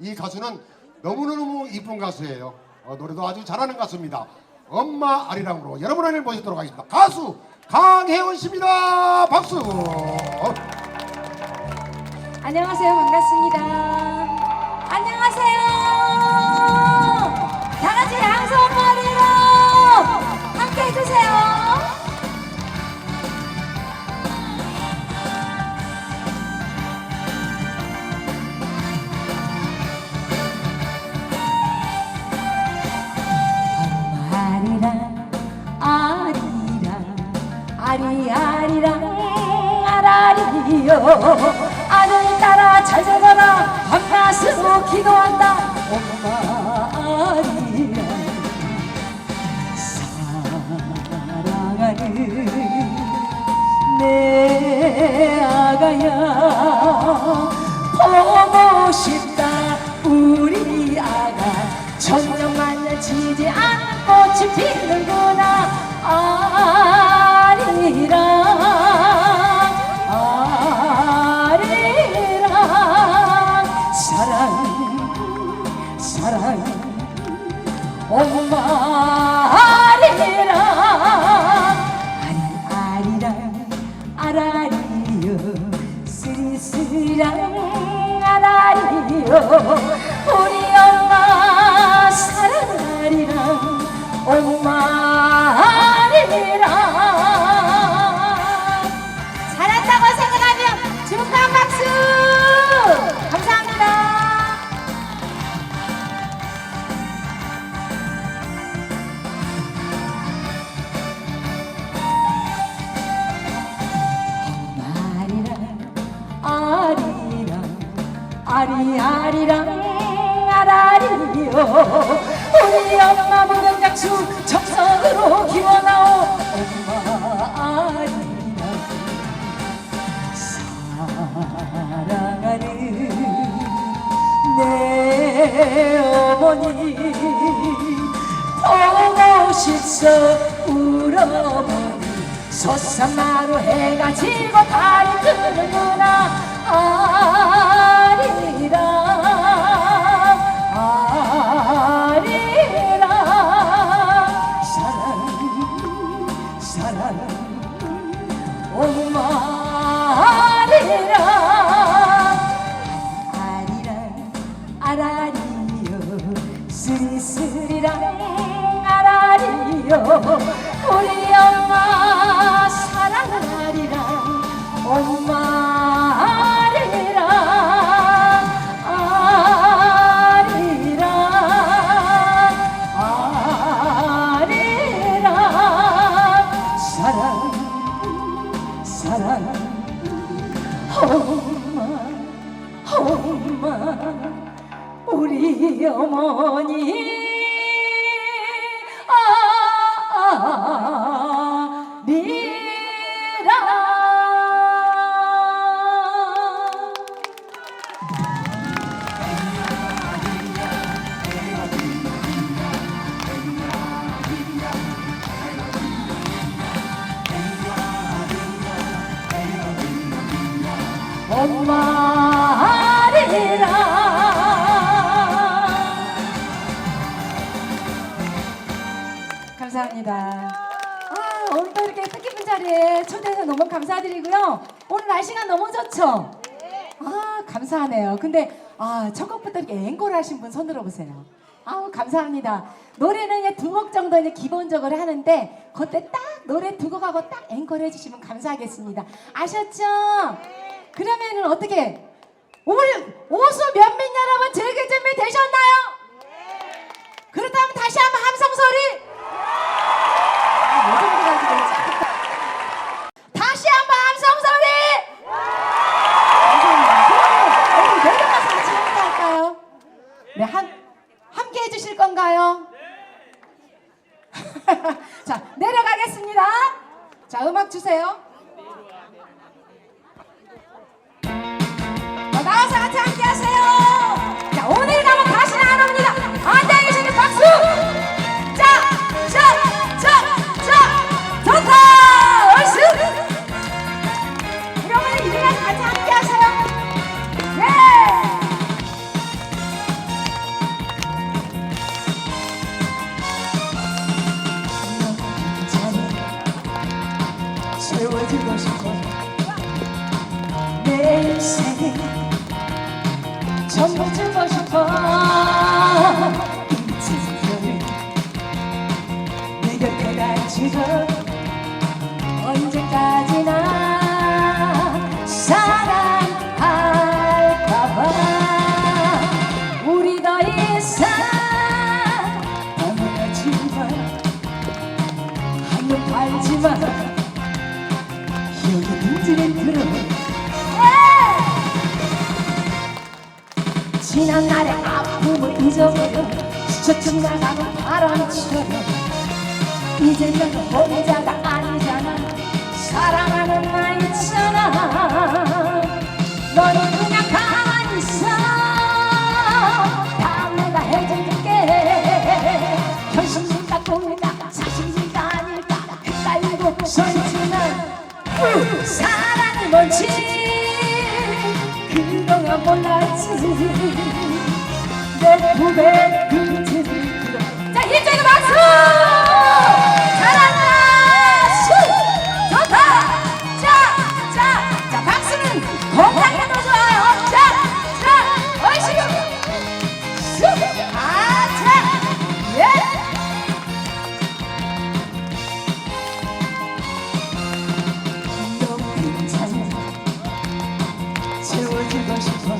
이 가수는 너무너무 이쁜 가수예요. 어, 노래도 아주 잘하는 가수입니다. 엄마 아리랑으로 여러분을 모시도록 하겠습니다. 가수 강혜원 씨입니다. 박수. 어, 안녕하세요. 반갑습니다. 안녕하세요. 다 같이 양손 머리로 함께 해주세요. 아라리요. 아들 따라 잘 자라라 밤낮으로 기도한다. 엄마 아리랑 사랑하는 내 아가야. 보고 싶다 우리 아가. 천년만년 지지 않는 꽃이 아리 아리랑 아라리요. 우리 엄마 무덤장수 정성으로 기원하오. 엄마 아리랑 사랑하는 내 어머니 보고 싶어 울어보니 소산마루 해가 지고 달이 뜨는구나. 아 아 사랑 엄마 엄마 우리 어머니 아리랑 감사합니다. 아, 오늘도 이렇게 뜻깊은 자리에 초대해서 너무 감사드리고요. 오늘 날씨가 너무 좋죠? 아, 감사하네요. 근데 아, 첫 곡부터 이렇게 앵콜 하신 분 손 들어보세요. 아우, 감사합니다. 노래는 이제 두 곡 정도 이제 기본적으로 하는데 그때 딱 노래 두 곡하고 딱 앵콜 해주시면 감사하겠습니다. 아셨죠? 그러면은 어떻게 오늘 오수 면민 여러분 즐길 준비 되셨나요? 그렇다면 다시 한번 함성 소리. 아, 요 정도 가지고 참. 다시 한번 함성 소리. 감사합니다. 그러면 우리 내려가서 같이 함께 할까요? 네, 한 함께 해주실 건가요? 자, 내려가겠습니다. 자, 음악 주세요. 나와 언제까지나 사랑할까봐. 우리 더 등지를 들어 지난 날의 아픔을 잊어버려. 스쳐 지나가는 바람처럼 이제 너는 혼자가 아니잖아. 사랑하는 나 있잖아 너는 그냥 가만히 있어. 다 내가 해줄게. 현실일까 꿈일까 사실일까 아닐까. 헷갈리고 서있지만 사랑이 뭔지 그동안 몰랐지. 내 품에 채워주고 싶어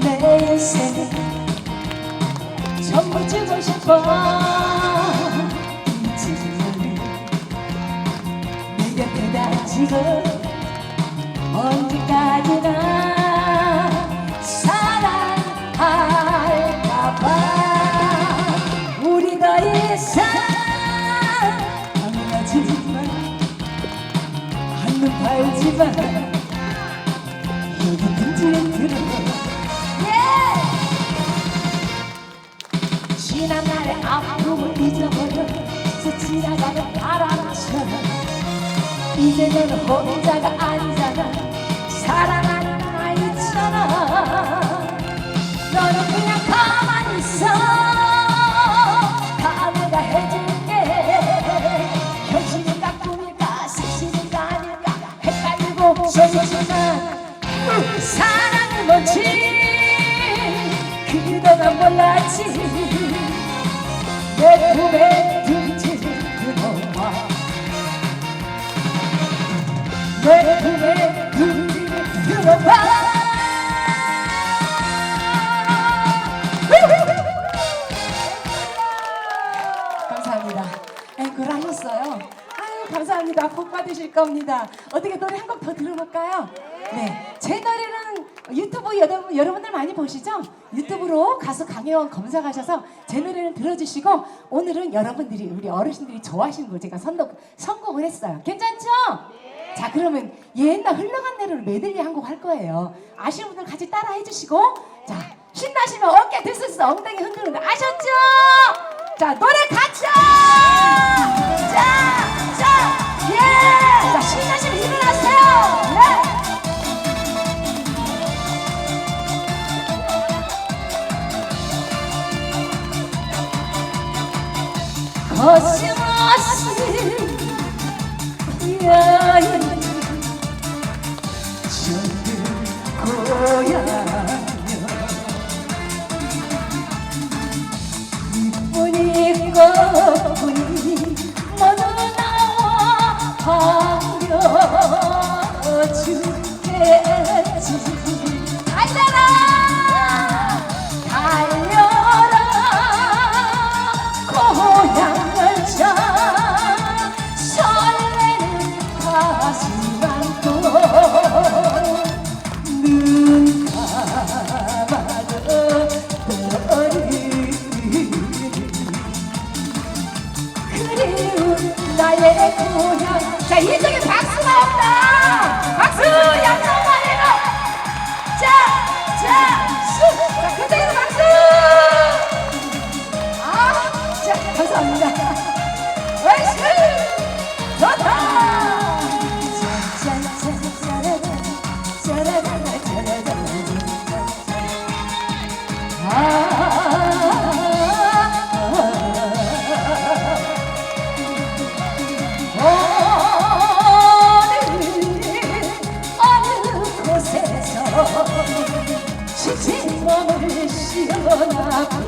내 인생 전부 주고 싶어. 언제까지나 사랑할까봐. 우리 더 이상 강하지만 한눈 팔지만 여기 등지는 들어 지난 날의 아픔을 잊어버려 스치나가는 바람처럼. 이제 너는 혼자가 아니잖아. 사랑하는 나 있잖아 너는 그냥 가만히 있어 감사합니다. 감사합니다. 복 받으실 겁니다. 어떻게 노래 한 곡 더 들어볼까요? 네, 제 노래는 유튜브 여러분, 여러분들 많이 보시죠? 유튜브로 가수 강혜원 검색하셔서 제 노래는 들어주시고 오늘은 여러분들이 우리 어르신들이 좋아하시는 걸 제가 선곡, 선곡을 했어요. 괜찮죠? 자 그러면 옛날 흘러간 대로를 메들리 한 곡 할 거예요. 아시는 분들 같이 따라 해주시고 자 신나시면 어깨 들썩 엉덩이 흔드는 거 아셨죠? 자 노래 같이 자, 자, 예! 자 신나시면 일어나세요 네. 거침없이 여인 정들 고향 감사합니다. 으이씨! 좋다! 시원하고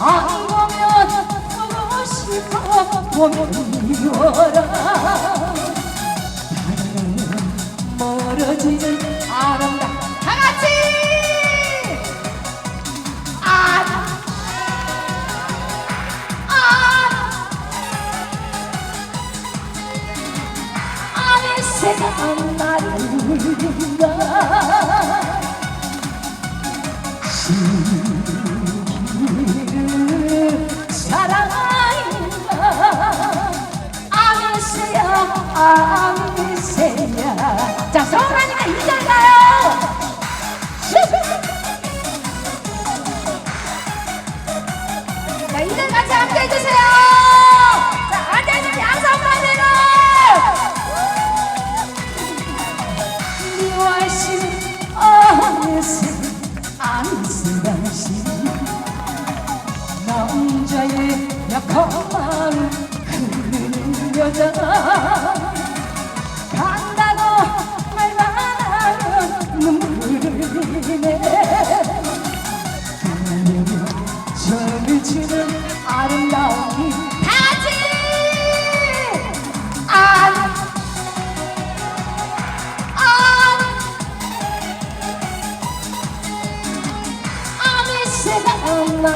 안 보면 무엇이 가보여라 멀어지는 아름다 다같이 아름 아름 아름 세상 나를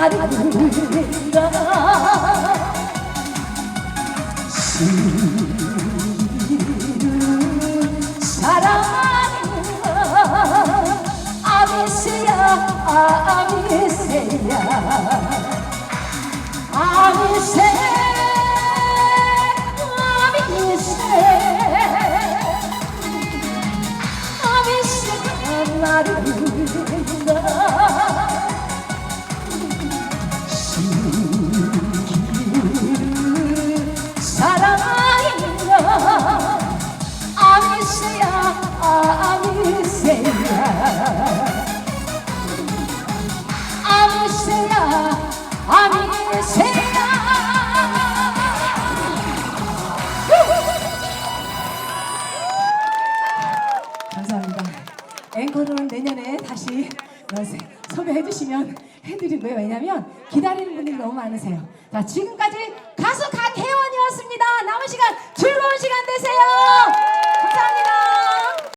사랑이란가 언제든지 섭외해 주시면 해드리고요. 왜냐면 기다리는 분들이 너무 많으세요. 자, 지금까지 가수 강혜원이었습니다. 남은 시간 즐거운 시간 되세요. 감사합니다.